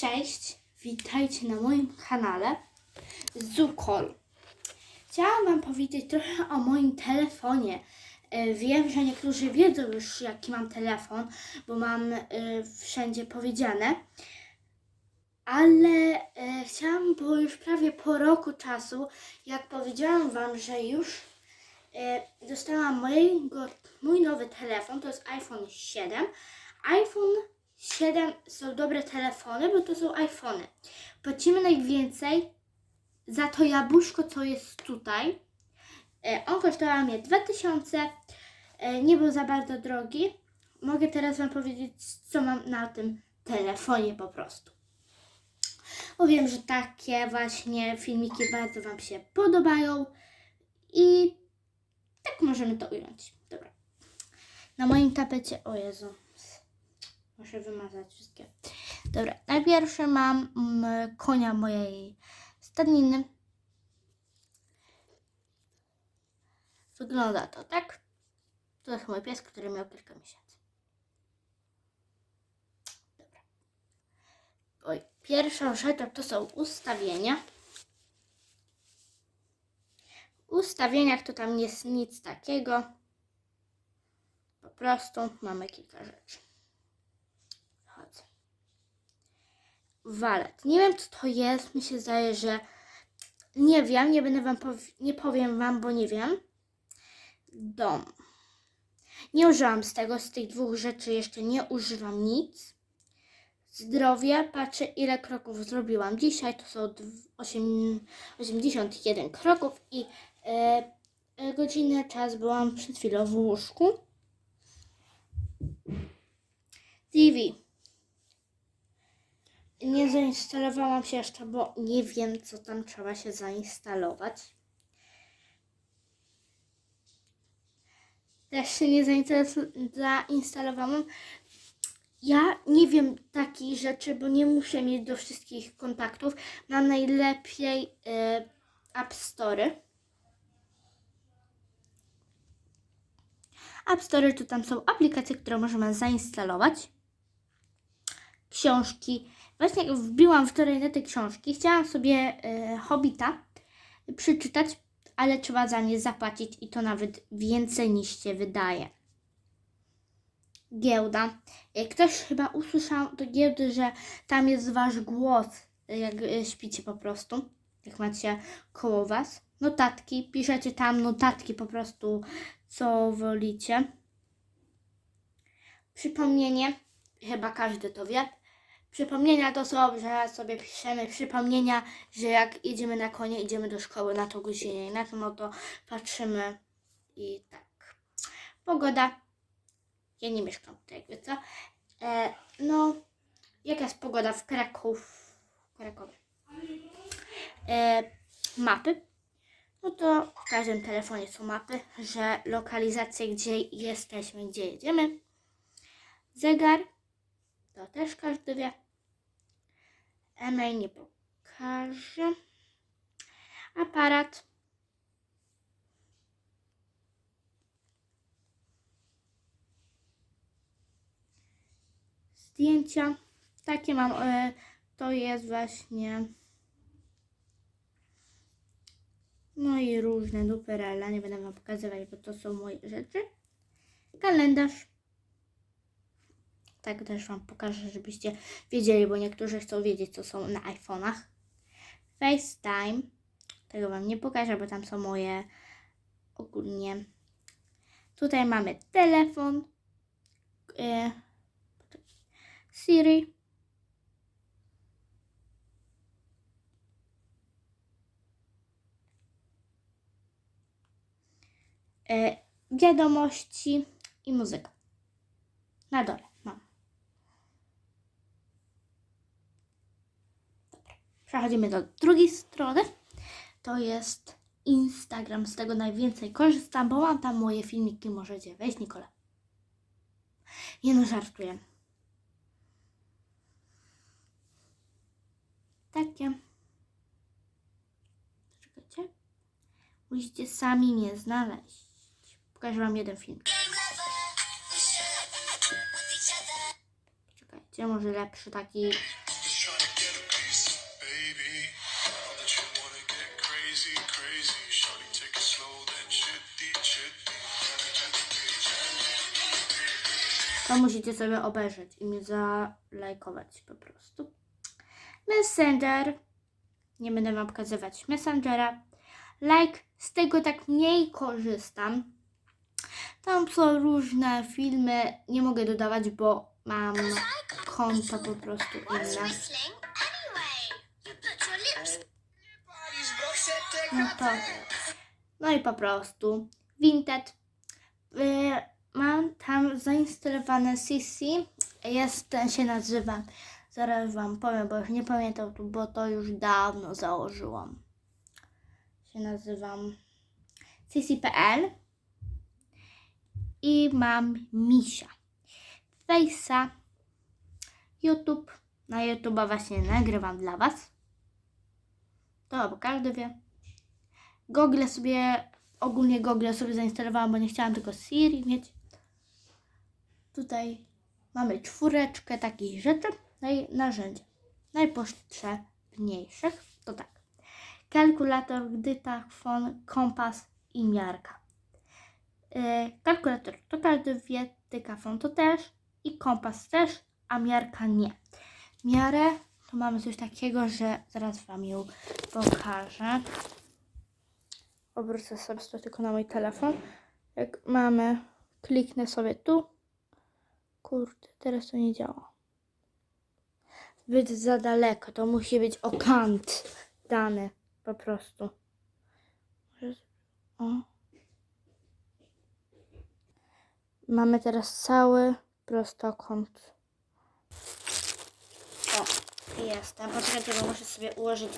Cześć, witajcie na moim kanale Zukol. Chciałam Wam powiedzieć trochę o moim telefonie. E, Wiem, że niektórzy wiedzą już, jaki mam telefon, bo mam e, wszędzie powiedziane. Ale e, chciałam, bo już prawie po roku czasu, jak powiedziałam Wam, że już dostałam mojego, mój nowy telefon, to jest iPhone 7. iPhone 7 są dobre telefony, bo to są iPhony. Płacimy najwięcej za to jabłuszko, co jest tutaj. E, On kosztował mnie 2000, e, nie był za bardzo drogi. Mogę teraz Wam powiedzieć, co mam na tym telefonie po prostu. Bo wiem, że takie właśnie filmiki bardzo Wam się podobają i tak możemy to ująć. Dobra. Na moim tapecie, o Jezu, muszę wymazać wszystkie. Dobra, najpierw mam mm, konia mojej stadniny. Wygląda to tak. To jest mój pies, który miał kilka miesięcy. Dobra. Oj, pierwszą rzeczą to są ustawienia. W ustawieniach to tam jest nic takiego. Po prostu mamy kilka rzeczy. Walet. Nie wiem, co to jest. Mi się zdaje, że nie wiem. Nie będę wam powi- nie powiem wam, bo nie wiem. Dom. Nie użyłam z tego, z tych dwóch rzeczy jeszcze nie używam nic. Zdrowie. Patrzę, ile kroków zrobiłam dzisiaj. To są dw- osiem- 81 kroków i e, godzinę czas byłam przed chwilą w łóżku. TV. Nie zainstalowałam się jeszcze, bo nie wiem, co tam trzeba się zainstalować. Też się nie zainstalowałam. Ja nie wiem takich rzeczy, bo nie muszę mieć do wszystkich kontaktów. Mam najlepiej e, App Store. App Store to tam są aplikacje, które możemy zainstalować. Książki. Właśnie jak wbiłam wczoraj na te książki. Chciałam sobie e, Hobbita przeczytać, ale trzeba za nie zapłacić i to nawet więcej niż się wydaje. Giełda. Jak ktoś chyba usłyszał do giełdy, że tam jest wasz głos, jak e, śpicie po prostu, jak macie koło was. Notatki, piszecie tam notatki po prostu, co wolicie. Przypomnienie, chyba każdy to wie. Przypomnienia to są, że sobie piszemy przypomnienia, że jak jedziemy na konie, idziemy do szkoły na to godzinę i na to, no to patrzymy i tak. Pogoda. Ja nie mieszkam tutaj, jakby co. E, no, jaka jest pogoda w Kraków, Krakowie? E, mapy. No to w każdym telefonie są mapy, że lokalizacje, gdzie jesteśmy, gdzie jedziemy. Zegar. To też każdy wie. E-mail nie pokaże. Aparat. Zdjęcia. Takie mam. e, To jest właśnie. No i różne duperele. Nie będę wam pokazywać, bo to są moje rzeczy. Kalendarz. Tak też Wam pokażę, żebyście wiedzieli, bo niektórzy chcą wiedzieć, co są na iPhone'ach. FaceTime. Tego Wam nie pokażę, bo tam są moje ogólnie. Tutaj mamy telefon. E, Siri. E, wiadomości i muzyka. Na dole mam. Dobra. Przechodzimy do drugiej strony. To jest Instagram. Z tego najwięcej korzystam, bo mam tam moje filmiki. Możecie wejść, Nikola. Nie no, żartuję. Takie. Czekajcie. Musicie sami mnie znaleźć. Pokażę Wam jeden film. Czekajcie, może lepszy taki. To musicie sobie obejrzeć i mnie zalajkować po prostu. Messenger. Nie będę wam pokazywać Messengera. Like, z tego tak mniej korzystam. Tam są różne filmy, nie mogę dodawać, bo mam konto po prostu inne. No to, no i po prostu Vinted. Y, mam tam zainstalowane CC. Jest, ten się nazywa, zaraz wam powiem, bo już nie pamiętam, bo to już dawno założyłam. Się nazywam CC.pl i mam Misia. Face'a, YouTube. Na YouTube'a właśnie nagrywam dla Was. To każdy wie. Google sobie, ogólnie Google sobie zainstalowałam, bo nie chciałam tylko Siri mieć. Tutaj mamy czwóreczkę takich rzeczy, no i narzędzia. Najpotrzebniejszych to tak. Kalkulator, dyktafon, kompas i miarka. Yy, kalkulator to każdy wie, dykafon to też i kompas też, a miarka nie. Miarę to mamy coś takiego, że zaraz Wam ją pokażę. Obrócę sobie to tylko na mój telefon. Jak mamy, kliknę sobie tu. Kurde, teraz to nie działa. Zbyt za daleko, to musi być o kant dany po prostu. O. Mamy teraz cały prostokąt. O, jestem. Poczekajcie, bo muszę sobie ułożyć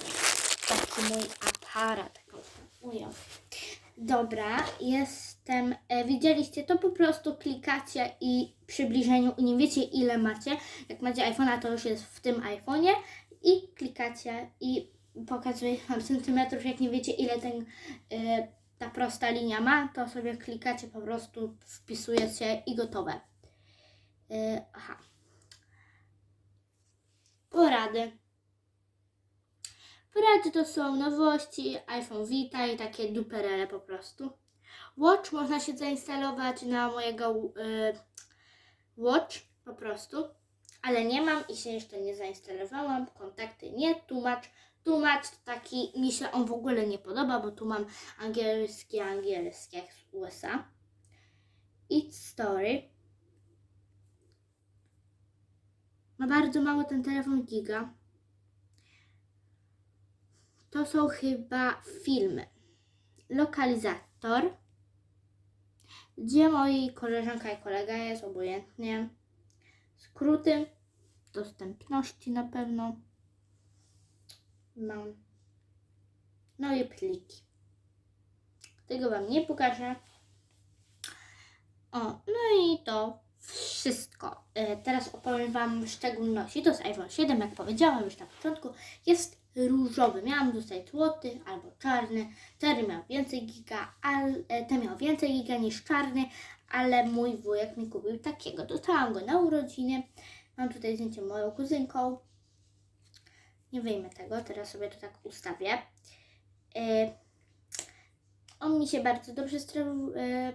taki mój aparat. Tak o, ujął. Dobra, jestem. E, widzieliście, to po prostu klikacie i przybliżeniu i nie wiecie ile macie. Jak macie iPhone'a, to już jest w tym iPhone'ie i klikacie i pokazuje wam centymetrów. Jak nie wiecie ile ten, e, ta prosta linia ma, to sobie klikacie, po prostu wpisujecie i gotowe. E, aha. Porady. Porady to są nowości, iPhone Vita i takie duperele po prostu. Watch można się zainstalować na mojego y, Watch po prostu, ale nie mam i się jeszcze nie zainstalowałam. Kontakty nie, tłumacz. Tłumacz taki, mi się on w ogóle nie podoba, bo tu mam angielski, angielski jak z USA. It's Story. Ma bardzo mało ten telefon giga. To są chyba filmy. Lokalizator, gdzie moi koleżanka i kolega jest, obojętnie. Skróty dostępności na pewno. Mam. No i pliki. Tego Wam nie pokażę. O, no i to wszystko. E, Teraz opowiem Wam szczególności. To jest iPhone 7, jak powiedziałam już na początku. Jest różowy. Miałam tutaj złoty albo czarny. Czarny miał więcej giga, ale ten miał więcej giga niż czarny, ale mój wujek mi kupił takiego. Dostałam go na urodziny. Mam tutaj zdjęcie moją kuzynką. Nie wyjmę tego, teraz sobie to tak ustawię. E, on mi się bardzo dobrze strawił. E,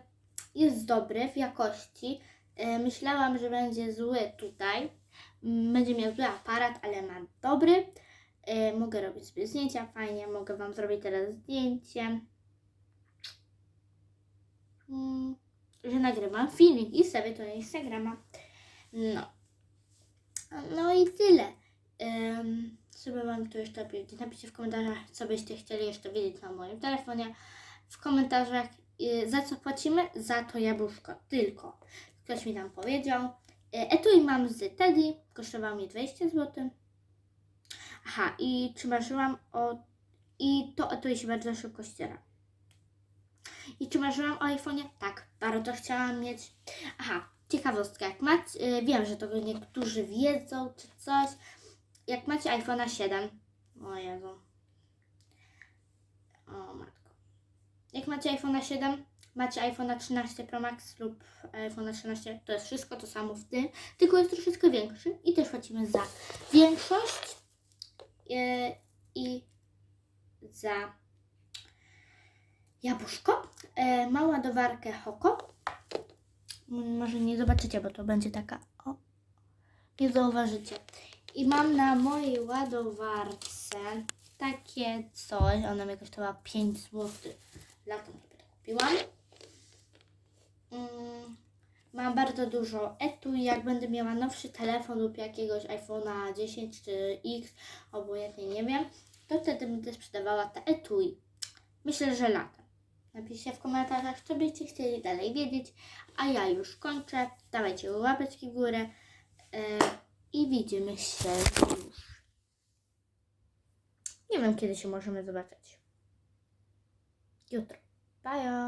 jest dobry w jakości. E, myślałam, że będzie zły tutaj. Mm, Będzie miał zły aparat, ale ma dobry. E, mogę robić sobie zdjęcia fajnie. Mogę Wam zrobić teraz zdjęcie. Mm, że nagrywam filmik i sobie to na Instagrama. No. No i tyle. Um, sobie Wam tu jeszcze powiedzieć. Napiszcie w komentarzach, co byście chcieli jeszcze wiedzieć na moim telefonie. W komentarzach, y, za co płacimy? Za to jabłuszko. Tylko. Ktoś mi tam powiedział. Y, Etui mam z Teddy. Kosztowało mnie 20 zł. Aha, i czy marzyłam o... I to etui się bardzo szybko ściera. I czy marzyłam o iPhone'ie? Tak, bardzo chciałam mieć. Aha, ciekawostka, jak macie, y, wiem, że to niektórzy wiedzą czy coś, jak macie iPhone'a 7, o Jezu, o matko, jak macie iPhone'a 7, macie iPhone'a 13 Pro Max lub iPhone'a 13, to jest wszystko to samo w tym, tylko jest troszeczkę większy i też płacimy za większość y, i za jabłuszko, e, małą ładowarkę Hoko, Może nie zobaczycie, bo to będzie taka. O, nie zauważycie. I mam na mojej ładowarce takie coś. Ona mi kosztowała 5 zł. Latem sobie to kupiłam. Mm, mam bardzo dużo etui. Jak będę miała nowszy telefon lub jakiegoś iPhone'a 10 czy X, obojętnie nie wiem, to wtedy będę sprzedawała te etui. Myślę, że latem. Napiszcie w komentarzach, co byście chcieli dalej wiedzieć. A ja już kończę. Dawajcie łapeczki w górę. E, I widzimy się już. Nie wiem, kiedy się możemy zobaczyć. Jutro. Bye.